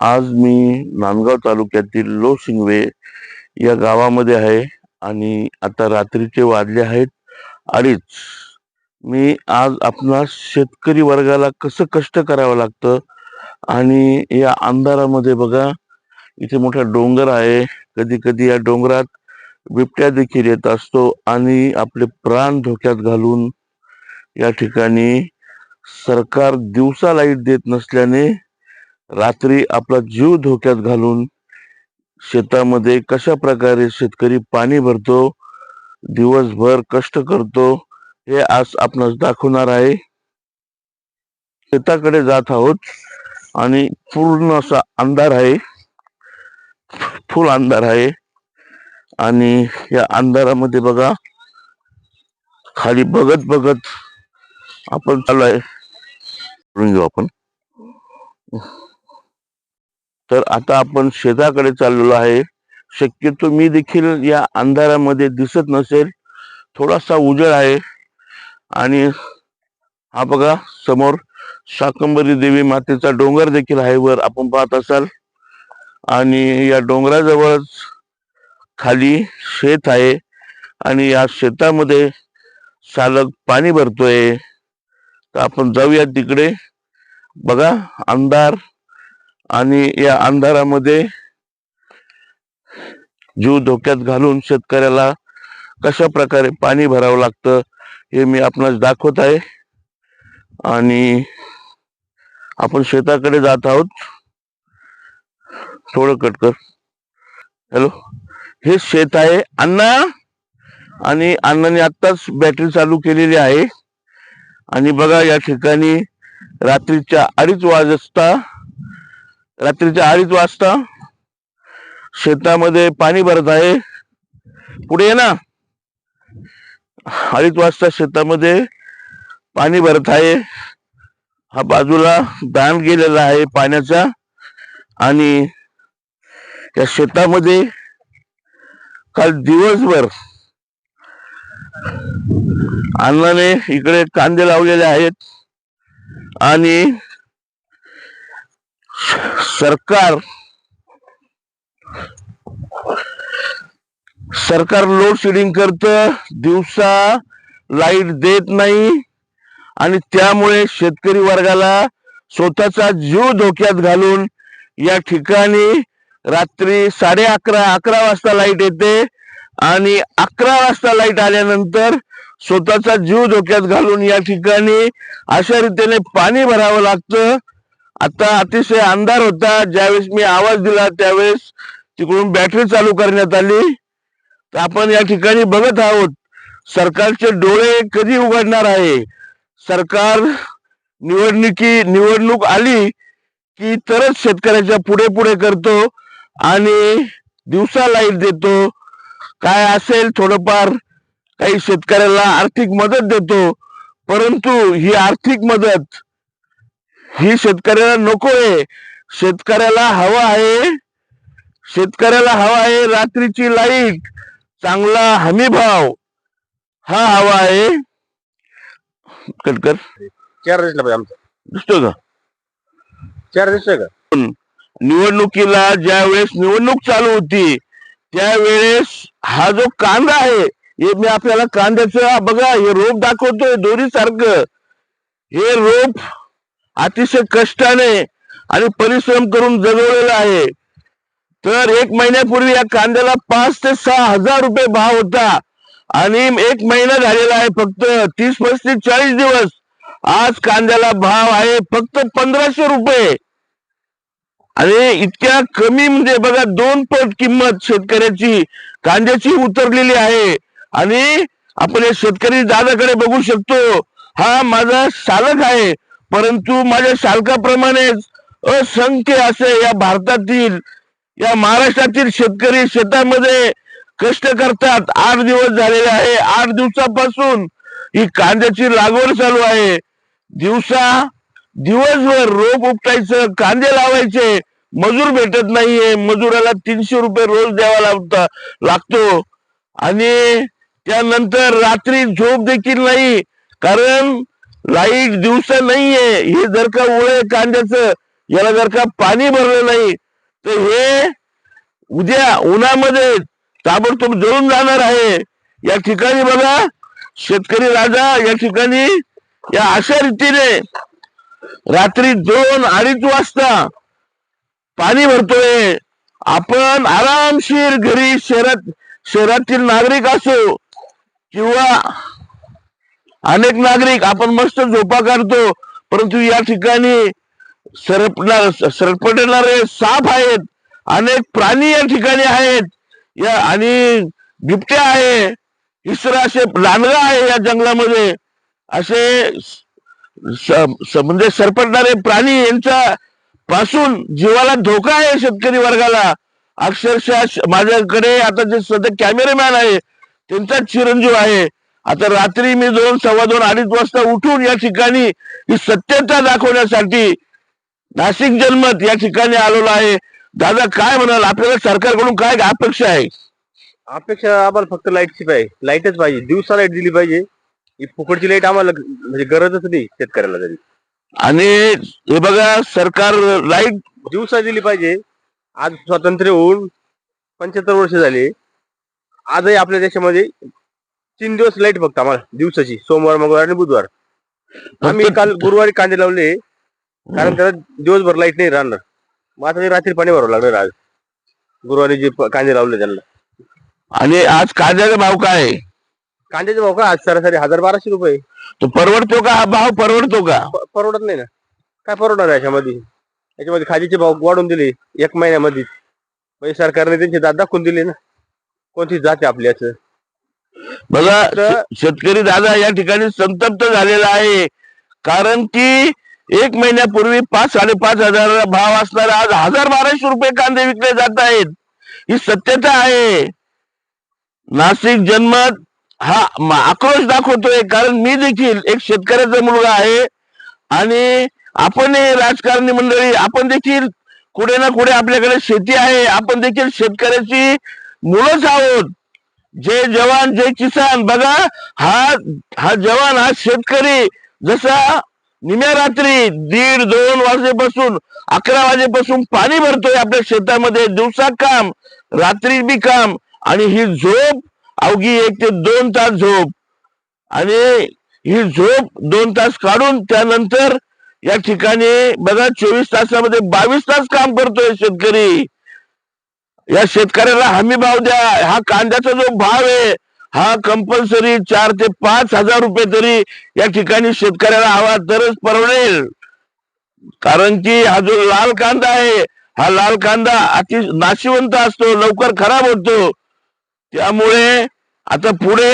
आज मी नांदगाव तालुक्यातील लो शिंगवे या गावामध्ये आहे आणि आता रात्रीचे वाजले आहेत अडीच. मी आज आपणास शेतकरी वर्गाला कसं कष्ट करावं लागतं आणि या अंधारामध्ये बघा इथे मोठा डोंगर आहे. कधी कधी या डोंगरात बिबट्या देखील येत असतो आणि आपले प्राण धोक्यात घालून या ठिकाणी सरकार दिवसा लाइट देत नसल्याने रात्री आपला जीव धोक्यात घालून शेतामध्ये कशा प्रकारे शेतकरी पाणी भरतो दिवसभर कष्ट करतो हे आज आपणास दाखवणार आहे. शेताकडे जात आहोत आणि पूर्ण असा अंधार आहे. फुल अंधार आहे. आणि या अंधारामध्ये बघा खाली बघत बघत आपण चालू आहे. घेऊ आपण. तर आता आपण शेताकडे चाललेलो आहे. शक्यतो मी देखील या अंधारामध्ये दिसत नसेल. थोडासा उजेड आहे. आणि हा बघा समोर शाकंबरी देवी मातेचा डोंगर देखील आहे वर आपण पाहत असाल. आणि या डोंगराजवळच खाली शेत आहे. आणि या शेतामध्ये सालक पाणी भरतोय. तर आपण जाऊया तिकडे. बघा अंधार आणि या अंधारामध्ये जीव धोक्यात घालून शेतकऱ्याला कशा प्रकारे पाणी भरावं लागतं हे मी आपणास दाखवत आहे. आणि आपण शेताकडे जात आहोत. थोडं कट कर. हॅलो. हे शेत आहे अण्णा. आणि अण्णाने आत्ताच बॅटरी चालू केलेली आहे. आणि बघा या ठिकाणी रात्रीच्या अडीच वाजता रात्रीच्या अडीच वाजता शेतामध्ये पाणी भरत आहे. पुढे ये ना. अडीच वाजता शेतामध्ये पाणी भरत आहे. हा बाजूला दान गेलेला आहे पाण्याचा आणि या शेतामध्ये काल दिवसभर अण्णाने इकडे कांदे लावलेले आहेत आणि सरकार सरकार लोड शेडिंग करत दिवसा लाइट देत नाही आणि त्यामुळे शेतकरी वर्गाला स्वतःचा जीव धोक्यात घालून या ठिकाणी रात्री साडे अकरा अकरा वाजता लाइट येते आणि अकरा वाजता लाइट आल्यानंतर स्वतःचा जीव धोक्यात घालून या ठिकाणी अशा रीतीने पाणी भरावं लागतं. आता अतिशय अंधार होता. ज्यावेळेस मी आवाज दिला त्यावेळेस तिकडून बॅटरी चालू करण्यात आली. तर आपण या ठिकाणी बघत आहोत सरकारचे डोळे कधी उघडणार आहे? सरकार निवडणुकी निवडणूक आली की तरच शेतकऱ्याच्या पुढे पुढे करतो आणि दिवसा लाइट देतो. काय असेल थोडंफार काही शेतकऱ्याला आर्थिक मदत देतो परंतु ही आर्थिक मदत ही शेतकऱ्याला नको आहे. शेतकऱ्याला हवा आहे. शेतकऱ्याला हवा आहे रात्रीची लाइट. चांगला हमी भाव हा हवा आहे. कटकर चार दिसला पाहिजे आमचं. दिसतो का? चार दिसतोय का? निवडणुकीला ज्या वेळेस निवडणूक चालू होती त्यावेळेस हा जो कांदा आहे हे मी आपल्याला कांद्याचं बघा हे रोप दाखवतोय दोरी सारखं हे रोप अतिशय कष्टाने आणि परिश्रम करून जगवलेला आहे. तर एक महिन्यापूर्वी या कांद्याला पाच ते सहा हजार रुपये भाव होता. आणि एक महिना झालेला आहे फक्त तीस पस्तीस चाळीस दिवस. आज कांद्याला भाव आहे फक्त पंधराशे रुपये. आणि इतक्या कमी म्हणजे बघा दोन पट किंमत शेतकऱ्याची कांद्याची उतरलेली आहे. आणि आपण या शेतकरी दादाकडे बघू शकतो हा माझा चालक आहे. परंतु माझ्या शालकाप्रमाणेच असंख्य असे या भारतातील या महाराष्ट्रातील शेतकरी शेतामध्ये कष्ट करतात. आठ दिवस झालेले आहे. आठ दिवसापासून ही कांद्याची लागवड चालू आहे. दिवसा दिवसभर रोप उपटायचं कांदे लावायचे. मजूर भेटत नाहीये. मजुराला तीनशे रुपये रोज द्यावा लागता लागतो. आणि त्यानंतर रात्री झोप देखील नाही. कारण लाइट दिवसा नाहीये हे जर का ओळे कांद्याचं याला जर का पाणी भरलं नाही तर हे उद्या उन्हामध्ये ताबडतोब जळून जाणार आहे. या ठिकाणी बघा शेतकरी राजा या ठिकाणी या अशा रीतीने रात्री दोन अडीच वाजता पाणी भरतोय. आपण आरामशीर घरी शहरात शहरातील नागरिक असो किंवा अनेक नागरिक आपण मस्त झोपा काढतो परंतु या ठिकाणी सरपणार सरपटणारे साप आहेत अनेक प्राणी या ठिकाणी आहेत या आणि बिबट्या आहे इसरा असे लांडगा आहे या जंगलामध्ये असे म्हणजे सरपटणारे प्राणी यांच्या पासून जीवाला धोका आहे शेतकरी वर्गाला. अक्षरशः माझ्याकडे आता जे सध्या कॅमेरामॅन आहे त्यांचाच चिरंजीव आहे. आता रात्री मी दोन सव्वा दोन अडीच वाजता उठून या ठिकाणी ही सत्यता दाखवण्यासाठी नाशिक जन्मत या ठिकाणी आलेलो आहे. दादा काय म्हणाल? आपल्याला सरकारकडून काय अपेक्षा आहे? अपेक्षा आम्हाला फक्त लाईटची पाहिजे. लाईटच पाहिजे. दिवसा लाइट दिली पाहिजे. ही फुकटची लाइट आम्हाला म्हणजे गरजच नाही शेतकऱ्याला तरी. आणि हे बघा सरकार लाइट दिवसा दिली पाहिजे. आज स्वातंत्र्य होऊन पंच्याहत्तर वर्ष झाले. आजही आपल्या देशामध्ये तीन दिवस लाइट फक्त आम्हाला दिवसाची सोमवार मंगळवार आणि बुधवार. आम्ही काल गुरुवारी कांदे लावले कारण त्याला दिवसभर लाइट नाही राहणार. मग आता ते रात्री पाणी भरावं लागणार आज. गुरुवारी जे प- कांदे लावले त्यांना. आणि आज कांद्याचा भाव काय आहे? कांद्याचे भाव का आज सरासरी हजार बाराशे रुपये तो परवडतो का? हा भाव परवडतो का? प- परवडत नाही ना. काय परवडणार आहे याच्यामध्ये? याच्यामध्ये खादीचे भाव वाढवून दिले एक महिन्यामध्ये. म्हणजे सरकारने त्यांची दात दाखवून दिली ना. कोणती जात आहे आपली असं बघा शेतकरी दादा या ठिकाणी संतप्त झालेला आहे. कारण की एक महिन्यापूर्वी पाच साडेपाच हजार भाव असणारे आज हजार बाराशे रुपये कांदे विकले जात आहेत. ही सत्यता आहे. नाशिक जन्मत हा आक्रोश दाखवतोय. कारण मी देखील एक शेतकऱ्याचा मुलगा आहे. आणि आपण राजकारणी मंडळी आपण देखील कुठे ना कुठे आपल्याकडे शेती आहे. आपण देखील शेतकऱ्याची मुलंच आहोत. जे जवान जे किसान बघा हा हा जवान हा शेतकरी जसा निम्या रात्री दीड दोन वाजेपासून अकरा वाजेपासून पाणी भरतोय आपल्या शेतामध्ये दिवसा काम रात्री बी काम आणि ही झोप अवघी एक ते दोन तास झोप. आणि ही झोप दोन तास काढून त्यानंतर या ठिकाणी बघा चोवीस तासामध्ये बावीस तास काम करतोय शेतकरी. या शेतकऱ्याला हमी भाव द्या. हा कांद्याचा जो भाव आहे हा कंपल्सरी चार ते पाच हजार रुपये तरी या ठिकाणी शेतकऱ्याला हवा तरच परवडेल. कारण की हा जो लाल कांदा आहे हा लाल कांदा अति नाशिवंत असतो लवकर खराब होतो. त्यामुळे आता पुढे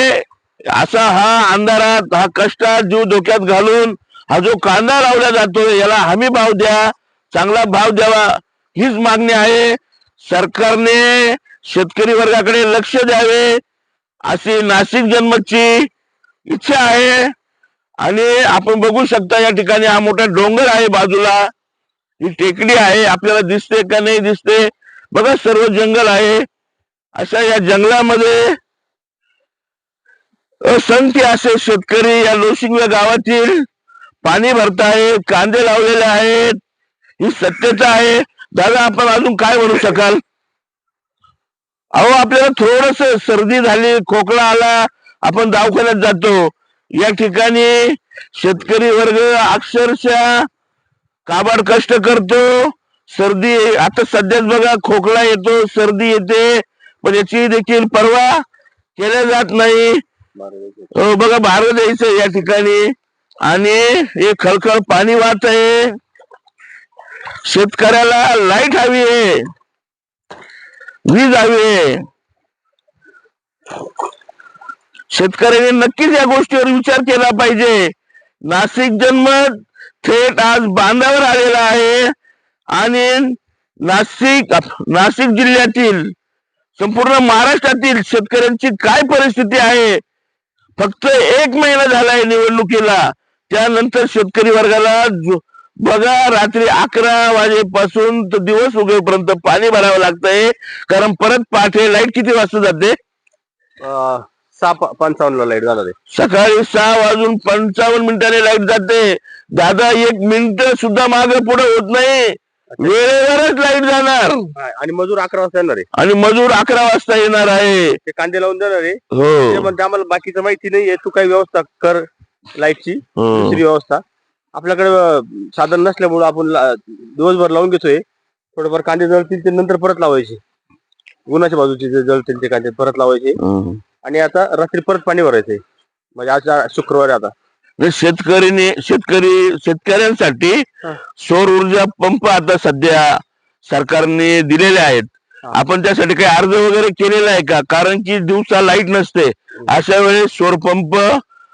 असा हा अंधारात हा कष्टात जीव धोक्यात घालून हा जो कांदा लावला जातो याला हमी भाव द्या चांगला भाव द्यावा हीच मागणी आहे. सरकारने शेतकरी वर्गाकडे लक्ष द्यावे अशी नाशिक जन्मची इच्छा आहे. आणि आपण बघू शकता या ठिकाणी हा मोठा डोंगर आहे बाजूला. ही टेकडी आहे. आपल्याला दिसते का नाही दिसते. बघा सर्व जंगल आहे. अशा या जंगलामध्ये असंख्य असे शेतकरी या लोशिंगला गावातील पाणी भरतायत कांदे लावलेले आहेत. ही सत्यता आहे. दादा आपण अजून काय म्हणू शकाल? अहो आपल्याला थोडस सर्दी झाली खोकला आला आपण दवाखान्यात जातो. या ठिकाणी शेतकरी वर्ग अक्षरशः काबाड कष्ट करतो. सर्दी आता सध्याच बघा खोकला येतो सर्दी येते पण याची देखील पर्वा केल्या जात नाही. बघा भारत द्यायचं या ठिकाणी. आणि हे खळखळ पाणी वाहत आहे. शेतकऱ्याला लाइट हवी आहे. वीज हवी आहे. शेतकऱ्याने नक्कीच या गोष्टीवर विचार केला पाहिजे. नाशिक जन्म थेट आज बांधावर आलेला आहे. आणि नाशिक नाशिक जिल्ह्यातील संपूर्ण महाराष्ट्रातील शेतकऱ्यांची काय परिस्थिती आहे? फक्त एक महिना झालाय निवडणुकीला. त्यानंतर शेतकरी वर्गाला जो- बघा रात्री अकरा वाजेपासून तर दिवस उगेपर्यंत पाणी भरावं लागतंय. कारण परत पहाटे लाइट किती वाजता जाते? अं, सहा प- पंचावन्नला लाइट जाणार आहे सकाळी सहा वाजून पंचावन्न मिनिटांनी लाइट जाते. दादा एक मिनिट सुद्धा मागे पुढे होत नाही. वेळेवरच लाइट जाणार. हा, आणि मजूर अकरा वाजता येणार आहे. आणि मजूर अकरा वाजता येणार आहे. ते कांदे लावून देणार आहे. ते हो म्हणते आम्हाला बाकीचं माहिती नाहीये. तू काही व्यवस्था कर लाईटची हो. दुसरी व्यवस्था. आपल्याकडे साधन नसल्यामुळे आपण ला- दिवसभर लावून घेतोय. थोडंफार कांदे जळतील ते नंतर परत लावायचे. उन्हाच्या बाजूचे जे जळतील ते कांदे परत लावायचे. हं. आणि आता रात्री परत पाणी भरायचंय. म्हणजे आज आ- शुक्रवारी आता. तर शेतकरीने शेतकरी शेतकऱ्यांसाठी हा. सौर ऊर्जा पंप आता सध्या सरकारने दिलेले आहेत. हा. आपण त्यासाठी काही अर्ज वगैरे केलेला आहे का? कारण की दिवसा लाइट नसते. अशा वेळेस सौर पंप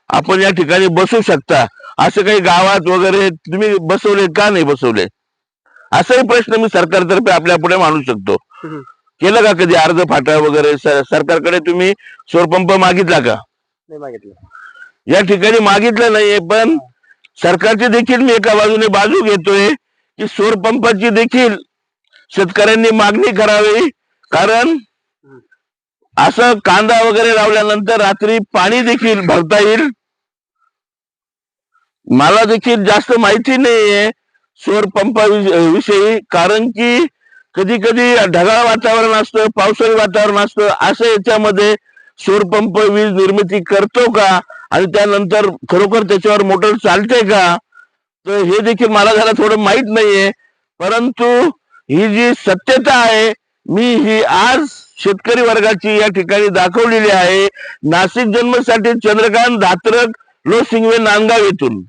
आपण या ठिकाणी बसू शकता. असं काही गावात वगैरे तुम्ही बसवले का नाही बसवले? असाही प्रश्न मी सरकारतर्फे आपल्या पुढे मांडू शकतो. केलं का कधी अर्ज फाटा वगैरे? सरकारकडे तुम्ही सौर पंप मागितला का? नाही मागितलं. या ठिकाणी मागितलं नाहीये पण सरकारची देखील मी एका बाजूने बाजू घेतोय की सौर पंपाची देखील शेतकऱ्यांनी मागणी करावी. कारण असं कांदा वगैरे लावल्यानंतर रात्री पाणी देखील भरता येईल. मला देखील जास्त माहिती नाहीये सौर पंपा विषयी कारण की कधी कधी ढगाळ वातावरण असतं पावसाळी वातावरण असतं असं याच्यामध्ये सौर पंप वीज निर्मिती करतो का? आणि त्यानंतर खरोखर त्याच्यावर मोटर चालते का? तर हे देखील मला जरा थोडं माहीत नाहीये. परंतु ही जी सत्यता आहे मी ही आज शेतकरी वर्गाची या ठिकाणी दाखवलेली आहे. नाशिक जन्मसाठी चंद्रकांत धात्रक लो सिंगवे नांदगाव येथून.